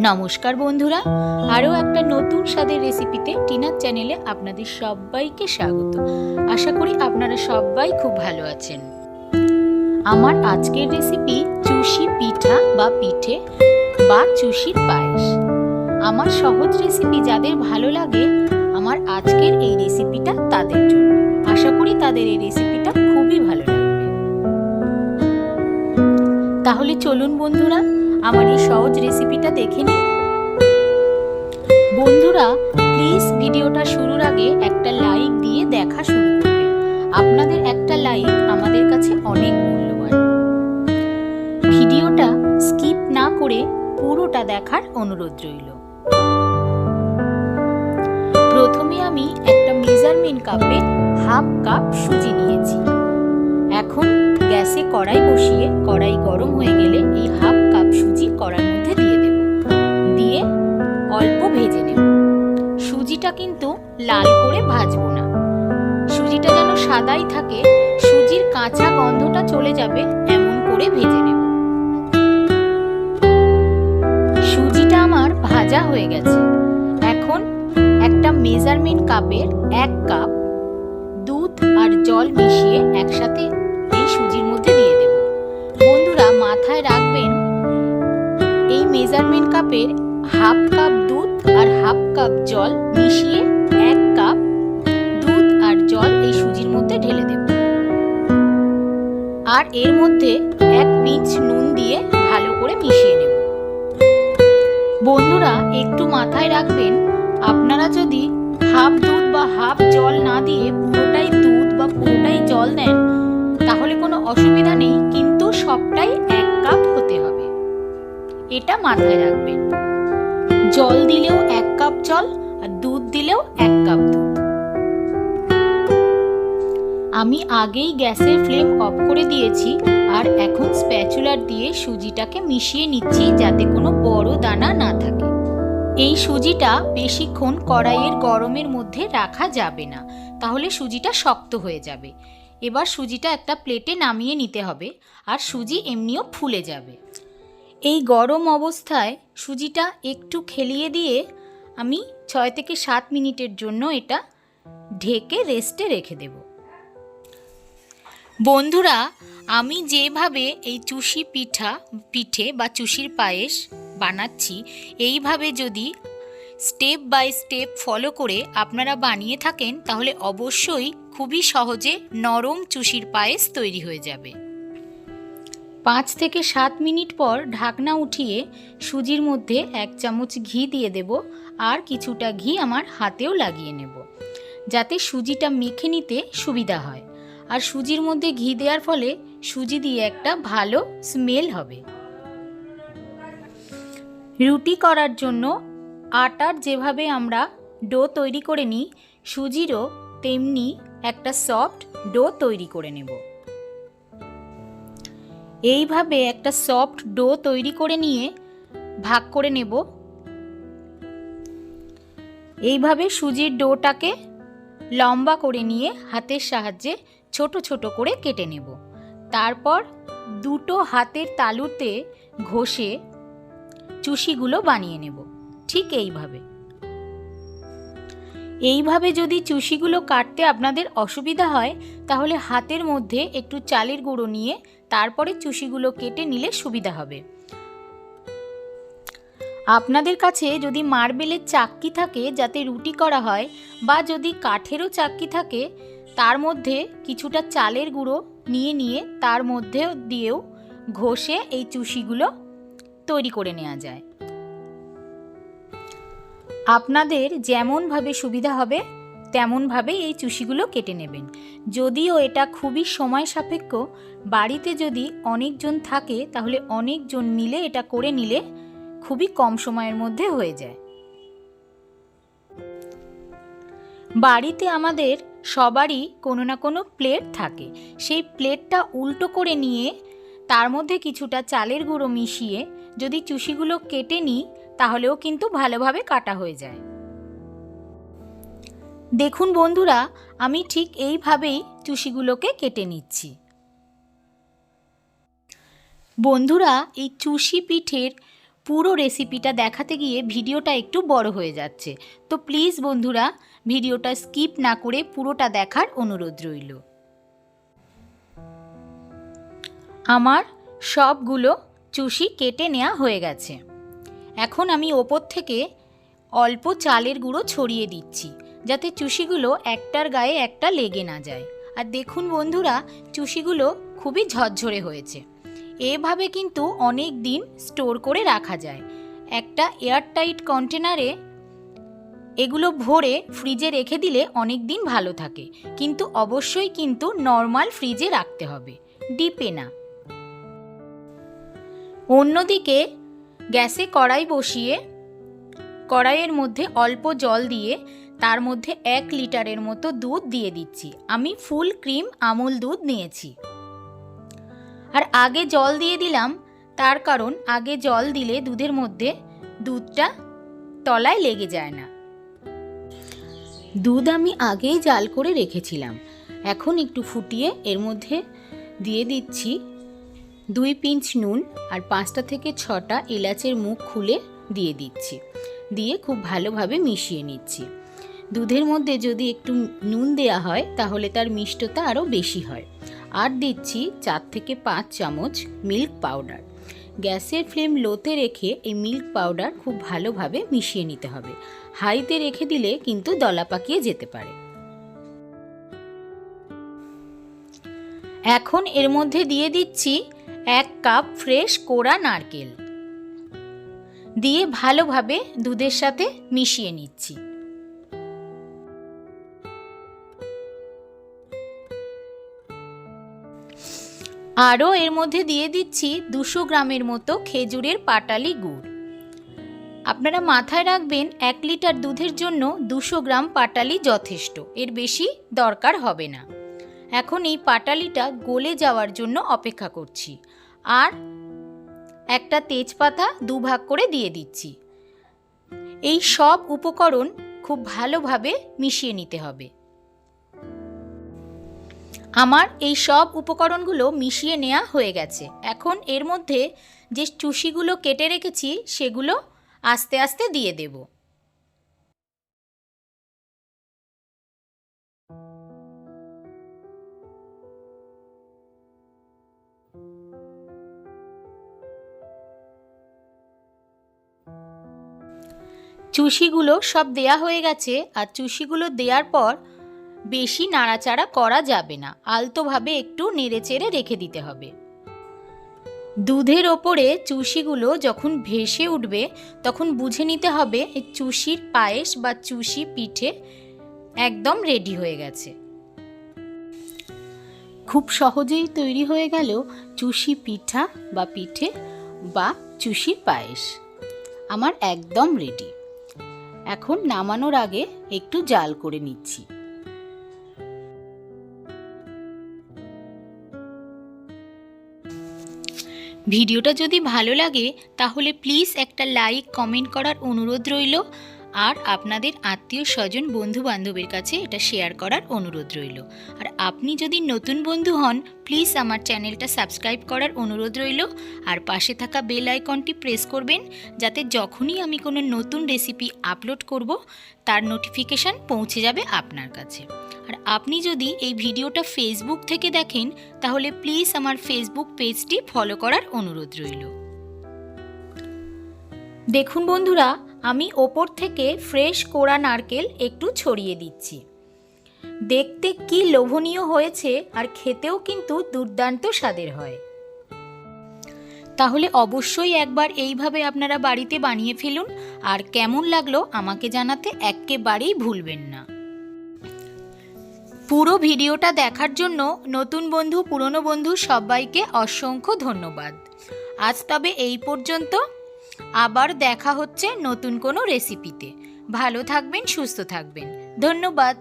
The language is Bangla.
নমস্কার বন্ধুরা, আরও একটা নতুন স্বাদের রেসিপিতে টিনার চ্যানেলে আপনাদের সবাইকে স্বাগত। আশা করি আপনারা সবাই খুব ভালো আছেন। আমার আজকের রেসিপি চুষি পিঠা বা পিঠে বা চুষির পায়েস। আমার সহজ রেসিপি যাদের ভালো লাগে, আমার আজকের এই রেসিপিটা তাদের জন্য। আশা করি তাদের এই রেসিপিটা খুবই ভালো লাগবে। তাহলে চলুন বন্ধুরা, আমার এই সহজ রেসিপিটা দেখে নিন বন্ধুরা প্লিজ ভিডিওটা শুরুর আগে একটা লাইক দিয়ে দেখা শুরু করবেন আপনাদের একটা লাইক আমাদের কাছে অনেক মূল্যবান। ভিডিওটা স্কিপ না করে পুরোটা দেখার অনুরোধ রইল। প্রথমে আমি একটা মেজারমেন্ট কাপে হাফ কাপ সুজি নিয়েছি। এখন গ্যাসে কড়াই বসিয়ে কড়াই গরম হয়ে গেলে এই হাফ কাপ সুজি কড়ার মধ্যে দিয়ে দেব। দিয়ে অল্প ভেজে নেব। সুজিটা কিন্তু লাল করে ভাজবো না। সুজিটা যেন সাদাই থাকে, সুজির কাঁচা গন্ধটা চলে যাবে এমন করে ভেজে নেব। সুজিটা আমার ভাজা হয়ে গেছে। এখন একটা মেজারমেন্ট কাপের এক কাপ জল মিশিয়ে একসাথে এই সুজির মধ্যে দিয়ে দেব। বন্ধুরা, মাথায় রাখবেন, এই মেজারমেন্ট কাপের হাফ কাপ দুধ আর হাফ কাপ জল মিশিয়ে এক কাপ দুধ আর জল এই সুজির মধ্যে ঢেলে দেব। আর এর মধ্যে এক পিঞ্চ নুন দিয়ে ভালো করে মিশিয়ে নেব। বন্ধুরা, একটু মাথায় রাখবেন, আপনারা যদি হাফ দুধ বা হাফ জল না দিয়ে পুরোটাই বা পুরোটাই জল দেন তাহলে কোনো অসুবিধা নেই, কিন্তু সবটাই এক কাপ হতে হবে। এটা মাথায় রাখবেন। জল দিলেও এক কাপ জল আর দুধ দিলেও এক কাপ দুধ। আমি আগেই গ্যাসের ফ্লেম অফ করে দিয়েছি আর এখন স্প্যাচুলার দিয়ে সুজিটাকে মিশিয়ে নিচ্ছি যাতে কোনো বড় দানা না থাকে এই সুজিটা বেশিক্ষণ কড়াইয়ের গরমের মধ্যে রাখা যাবে না। তাহলে সুজিটা শক্ত হয়ে যাবে। এবার সুজিটা একটা প্লেটে নামিয়ে নিতে হবে আর সুজি এমনিও ফুলে যাবে। এই গরম অবস্থায় সুজিটা একটু খেলিয়ে দিয়ে আমি ছয় থেকে সাত মিনিটের জন্য এটা ঢেকে রেস্টে রেখে দেব। বন্ধুরা, আমি যেভাবে এই চুষি পিঠা, পিঠে বা চুষির পায়েস বানাচ্ছি, এইভাবে যদি স্টেপ বাই স্টেপ ফলো করে আপনারা বানিয়ে থাকেন, তাহলে অবশ্যই খুবই সহজে নরম চুষির পায়েস তৈরি হয়ে যাবে। পাঁচ থেকে সাত মিনিট পর ঢাকনা উঠিয়ে সুজির মধ্যে এক চামচ ঘি দিয়ে দেব, আর কিছুটা ঘি আমার হাতেও লাগিয়ে নেব, যাতে সুজিটা মেখে নিতে সুবিধা হয়। আর সুজির মধ্যে ঘি দেওয়ার ফলে সুজি দিয়ে একটা ভালো স্মেল হবে। রুটি করার জন্য আটার যেভাবে আমরা ডো তৈরি করে নিই, সুজিরও তেমনি একটা সফট ডো তৈরি করে নেব। এইভাবে একটা সফট ডো তৈরি করে নিয়ে ভাগ করে নেব। এইভাবে সুজির ডোটাকে লম্বা করে নিয়ে হাতের সাহায্যে ছোট ছোট করে কেটে নেব। তারপর দুটো হাতের তালুতে ঘষে চুষিগুলো বানিয়ে নেব। ঠিক এইভাবে। এইভাবে যদি চুষিগুলো কাটতে আপনাদের অসুবিধা হয়, তাহলে হাতের মধ্যে একটু চালের গুঁড়ো নিয়ে তারপরে চুষিগুলো কেটে নিলে সুবিধা হবে। আপনাদের কাছে যদি মার্বেলের চাক্কি থাকে যাতে রুটি করা হয় বা যদি কাঠেরও চাক্কি থাকে, তার মধ্যে কিছুটা চালের গুঁড়ো নিয়ে নিয়ে তার মধ্যে দিয়েও ঘষে এই চুষিগুলো তৈরি করে নেওয়া যায়। আপনাদের যেমনভাবে সুবিধা হবে তেমনভাবে এই চুষিগুলো কেটে নেবেন। যদিও এটা খুবই সময় সাপেক্ষ, বাড়িতে যদি অনেকজন থাকে, তাহলে অনেকজন মিলে এটা করে নিলে খুবই কম সময়ের মধ্যে হয়ে যায়। বাড়িতে আমাদের সবারই কোনো না কোনো প্লেট থাকে। সেই প্লেটটা উল্টো করে নিয়ে তার মধ্যে কিছুটা চালের গুঁড়ো মিশিয়ে যদি চুষিগুলো কেটে নিই, তাহলেও কিন্তু ভালোভাবে কাটা হয়ে যায়। দেখুন বন্ধুরা, আমি ঠিক এইভাবেই চুষিগুলোকে কেটে নিচ্ছি। বন্ধুরা, এই চুষি পিঠের পুরো রেসিপিটা দেখাতে গিয়ে ভিডিওটা একটু বড় হয়ে যাচ্ছে। তো প্লিজ বন্ধুরা, ভিডিওটা স্কিপ না করে পুরোটা দেখার অনুরোধ রইল। আমার সবগুলো চুষি কেটে নেওয়া হয়ে গেছে। এখন আমি ওপর থেকে অল্প চালের গুঁড়ো ছড়িয়ে দিচ্ছি, যাতে চুষিগুলো একটার গায়ে একটা লেগে না যায়। আর দেখুন বন্ধুরা, চুষিগুলো খুবই ঝরঝরে হয়েছে। এভাবে কিন্তু অনেক দিন স্টোর করে রাখা যায়। একটা এয়ারটাইট কন্টেনারে এগুলো ভরে ফ্রিজে রেখে দিলে অনেক দিন ভালো থাকে। কিন্তু অবশ্যই কিন্তু নর্মাল ফ্রিজে রাখতে হবে। ডিপে না। অন্যদিকে গ্যাসে কড়াই বসিয়ে, কড়াইয়ের মধ্যে অল্প জল দিয়ে তার মধ্যে এক লিটারের মতো দুধ দিয়ে দিচ্ছি। আমি ফুল ক্রিম আমুল দুধ নিয়েছি। আর আগে জল দিয়ে দিলাম, তার কারণ আগে জল দিলে দুধের মধ্যে দুধটা তলায় লেগে যায় না। দুধ আমি আগেই জাল করে রেখেছিলাম। এখন একটু ফুটিয়ে এর মধ্যে দিয়ে দিচ্ছি দুই পিঞ্চ নুন আর পাঁচটা থেকে ছটা এলাচের মুখ খুলে দিয়ে দিচ্ছি। দিয়ে খুব ভালোভাবে মিশিয়ে নিচ্ছি। দুধের মধ্যে যদি একটু নুন দেয়া হয়, তাহলে তার মিষ্টতা আরও বেশি হয়। আর দিচ্ছি চার থেকে পাঁচ চামচ মিল্ক পাউডার। গ্যাসের ফ্লেম লোতে রেখে এই মিল্ক পাউডার খুব ভালোভাবে মিশিয়ে নিতে হবে। হাইতে রেখে দিলে কিন্তু দলা পাকিয়ে যেতে পারে। এখন এর মধ্যে দিয়ে দিচ্ছি এক কাপ ফ্রেশ কোড়া নারকেল। দিয়ে ভালোভাবে দুধের সাথে মিশিয়ে নিচ্ছি। আরও এর মধ্যে দিয়ে দিচ্ছি দুশো গ্রামের মতো খেজুরের পাটালি গুড়। আপনারা মাথায় রাখবেন, এক লিটার দুধের জন্য দুশো গ্রাম পাটালি যথেষ্ট। এর বেশি দরকার হবে না। এখন এই পাটালিটা গলে যাওয়ার জন্য অপেক্ষা করছি। আর একটা তেজপাতা দুভাগ করে দিয়ে দিচ্ছি। এই সব উপকরণ খুব ভালোভাবে মিশিয়ে নিতে হবে। আমার এই সব উপকরণগুলো মিশিয়ে নেওয়া হয়ে গেছে। এখন এর মধ্যে যে চুষিগুলো কেটে রেখেছি, সেগুলো আস্তে আস্তে দিয়ে দেব। চুষিগুলো সব দেয়া হয়ে গেছে আর চুষিগুলো দেওয়ার পর বেশি নাড়াচাড়া করা যাবে না। আলতোভাবে একটু নেড়েচেড়ে রেখে দিতে হবে। দুধের ওপরে চুষিগুলো যখন ভেসে উঠবে, তখন বুঝে নিতে হবে চুষির পায়েস বা চুষি পিঠে একদম রেডি হয়ে গেছে। খুব সহজেই তৈরি হয়ে গেল চুষি পিঠা বা পিঠে বা চুষির পায়েস। আমার একদম রেডি এখন নামানোর আগে একটু জাল করে নিচ্ছি। ভিডিওটা যদি ভালো লাগে, তাহলে প্লিজ একটা লাইক, কমেন্ট করার অনুরোধ রইল। আর আপনাদের আত্মীয় স্বজন বন্ধু বান্ধবের কাছে এটা শেয়ার করার অনুরোধ রইল। আর আপনি যদি নতুন বন্ধু হন প্লিজ আমার চ্যানেলটা সাবস্ক্রাইব করার অনুরোধ রইল। আর পাশে থাকা বেল আইকনটি প্রেস করবেন, যাতে যখনই আমি কোনো নতুন রেসিপি আপলোড করব, তার নোটিফিকেশান পৌঁছে যাবে আপনার কাছে। আর আপনি যদি এই ভিডিওটা ফেসবুক থেকে দেখেন, তাহলে প্লিজ আমার ফেসবুক পেজটি ফলো করার অনুরোধ রইল। দেখুন বন্ধুরা আমি ওপর থেকে ফ্রেশ কোড়া নারকেল একটু ছড়িয়ে দিচ্ছি। দেখতে কি লোভনীয় হয়েছে আর খেতেও কিন্তু দুর্দান্ত স্বাদের হয়। তাহলে অবশ্যই একবার এইভাবে আপনারা বাড়িতে বানিয়ে ফেলুন আর কেমন লাগল আমাকে জানাতে একেবারেই ভুলবেন না। পুরো ভিডিওটা দেখার জন্য নতুন বন্ধু, পুরনো বন্ধু সবাইকে অসংখ্য ধন্যবাদ। আজ তবে এই পর্যন্ত। আবার দেখা হচ্ছে নতুন কোনো রেসিপিতে ভালো থাকবেন সুস্থ থাকবেন। ধন্যবাদ।